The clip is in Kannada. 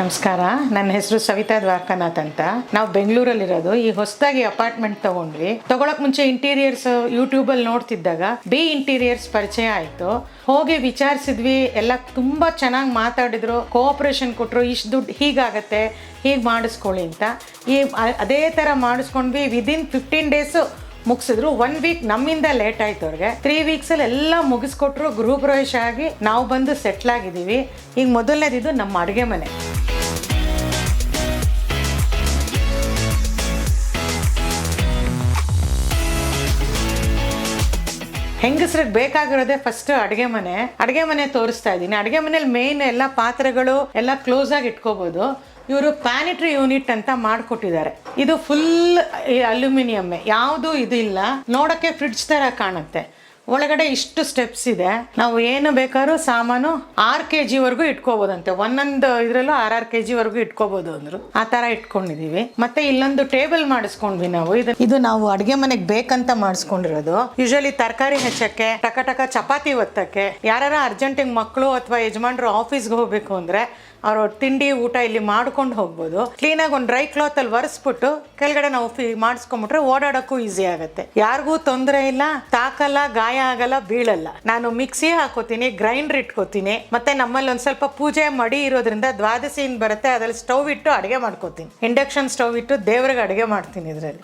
ನಮಸ್ಕಾರ. ನನ್ನ ಹೆಸರು ಸವಿತಾ ದ್ವಾರಕನಾಥ್ ಅಂತ. ನಾವು ಬೆಂಗಳೂರಲ್ಲಿರೋದು. ಈ ಹೊಸದಾಗಿ ಅಪಾರ್ಟ್ಮೆಂಟ್ ತಗೊಂಡ್ವಿ. ತಗೊಳಕ್ ಮುಂಚೆ ಇಂಟೀರಿಯರ್ಸ್ ಯೂಟ್ಯೂಬಲ್ಲಿ ನೋಡ್ತಿದ್ದಾಗ ಬಿ ಇಂಟೀರಿಯರ್ಸ್ ಪರಿಚಯ ಆಯ್ತು. ಹೋಗಿ ವಿಚಾರಿಸಿದ್ವಿ. ಎಲ್ಲ ತುಂಬಾ ಚೆನ್ನಾಗಿ ಮಾತಾಡಿದ್ರು. ಕೋಆಪರೇಷನ್ ಕೊಟ್ಟರು ಇಷ್ಟು ದುಡ್ಡು ಹೀಗಾಗತ್ತೆ. ಹೀಗೆ ಮಾಡಿಸ್ಕೊಳ್ಳಿ ಅಂತ. ಈ ಅದೇ ಥರ ಮಾಡಿಸ್ಕೊಂಡ್ವಿ. ವಿದಿನ್ ಫಿಫ್ಟೀನ್ ಡೇಸು ಮುಗಿಸಿದ್ರು. ಒನ್ ವೀಕ್ ನಮ್ಮಿಂದ ಲೇಟ್ ಆಯ್ತು ಅವ್ರಿಗೆ. ತ್ರೀ ವೀಕ್ಸಲ್ಲಿ ಎಲ್ಲ ಮುಗಿಸ್ಕೊಟ್ರು. ಗೃಹ ಪ್ರವೇಶ ಆಗಿ ನಾವು ಬಂದು ಸೆಟ್ಲ್ ಆಗಿದ್ದೀವಿ. ಈಗ ಮೊದಲನೇದಿದ್ದು ನಮ್ಮ ಅಡುಗೆ ಮನೆ. ಹೆಂಗಸ್ರಿಗೆ ಬೇಕಾಗಿರೋದೇ ಫಸ್ಟ್ ಅಡುಗೆ ಮನೆ. ಅಡುಗೆ ಮನೆ ತೋರಿಸ್ತಾ ಇದ್ದೀನಿ. ಅಡುಗೆ ಮನೇಲಿ ಮೇನ್ ಎಲ್ಲ ಪಾತ್ರೆಗಳು ಎಲ್ಲ ಕ್ಲೋಸ್ ಆಗಿ ಇಟ್ಕೋಬಹುದು ಇವರು ಪ್ಯಾನಿಟ್ರಿ ಯೂನಿಟ್ ಅಂತ ಮಾಡಿಕೊಟ್ಟಿದ್ದಾರೆ. ಇದು ಫುಲ್ ಅಲ್ಯೂಮಿನಿಯಮ್ಮೆ. ಯಾವುದು ಇದು ಇಲ್ಲ ನೋಡಕ್ಕೆ ಫ್ರಿಡ್ಜ್ ತರ ಕಾಣುತ್ತೆ. ಒಳಗಡೆ ಇಷ್ಟು ಸ್ಟೆಪ್ಸ್ ಇದೆ. ನಾವು ಏನು ಬೇಕಾದ್ರೂ ಸಾಮಾನು ಆರ್ ಕೆ ಜಿವರೆಗೂ ಇಟ್ಕೋಬೋದಂತೆ. ಒಂದೊಂದು ಇದ್ರಲ್ಲೂ ಆರ್ ಕೆ ಜಿವರೆಗೂ ಇಟ್ಕೋಬೋದು ಅಂದ್ರು. ಆ ತರ ಇಟ್ಕೊಂಡಿದೀವಿ. ಮತ್ತೆ ಇಲ್ಲೊಂದು ಟೇಬಲ್ ಮಾಡಿಸ್ಕೊಂಡ್ವಿ ನಾವು. ಇದು ನಾವು ಅಡುಗೆ ಮನೆಗೆ ಬೇಕಂತ ಮಾಡಿಸ್ಕೊಂಡಿರೋದು. ಯೂಶಲಿ ತರಕಾರಿ ಹೆಚ್ಚಕ್ಕೆ, ಟಕ ಟಕ ಚಪಾತಿ ಒತ್ತಕ್ಕೆ ಯಾರು ಅರ್ಜೆಂಟಿಗೆ ಮಕ್ಕಳು ಅಥವಾ ಯಜಮಾನ್ರು ಆಫೀಸ್ಗೆ ಹೋಗ್ಬೇಕು ಅಂದ್ರೆ ಅವ್ರ ತಿಂಡಿ ಊಟ ಇಲ್ಲಿ ಮಾಡ್ಕೊಂಡು ಹೋಗ್ಬೋದು. ಆಗಿ ಒಂದು ಡ್ರೈ ಕ್ಲಾತ್ ಅಲ್ಲಿ ಒರೆಸ್ಬಿಟ್ಟು ಕೆಳಗಡೆ ನಾವು ಮಾಡಿಸ್ಕೊಂಡ್ಬಿಟ್ರೆ ಓಡಾಡೋಕ್ಕೂ ಈಸಿ ಆಗುತ್ತೆ. ಯಾರಿಗೂ ತೊಂದರೆ ಇಲ್ಲ, ತಾಕಲ್ಲ ಗಾಯ ಆಗಲ್ಲ ಬೀಳಲ್ಲ. ನಾನು ಮಿಕ್ಸಿ ಹಾಕೋತೀನಿ ಗ್ರೈಂಡರ್ ಇಟ್ಕೋತೀನಿ, ಮತ್ತೆ ನಮ್ಮಲ್ಲಿ ಒಂದ್ ಸ್ವಲ್ಪ ಪೂಜೆ ಮಡಿ ಇರೋದ್ರಿಂದ ದ್ವಾದಶಿಯಿಂದ ಬರುತ್ತೆ, ಅದ್ರಲ್ಲಿ ಸ್ಟವ್ ಇಟ್ಟು ಅಡುಗೆ ಮಾಡ್ಕೋತೀನಿ. ಇಂಡಕ್ಷನ್ ಸ್ಟವ್ ಇಟ್ಟು ದೇವ್ರಿಗೆ ಅಡುಗೆ ಮಾಡ್ತೀನಿ ಇದರಲ್ಲಿ.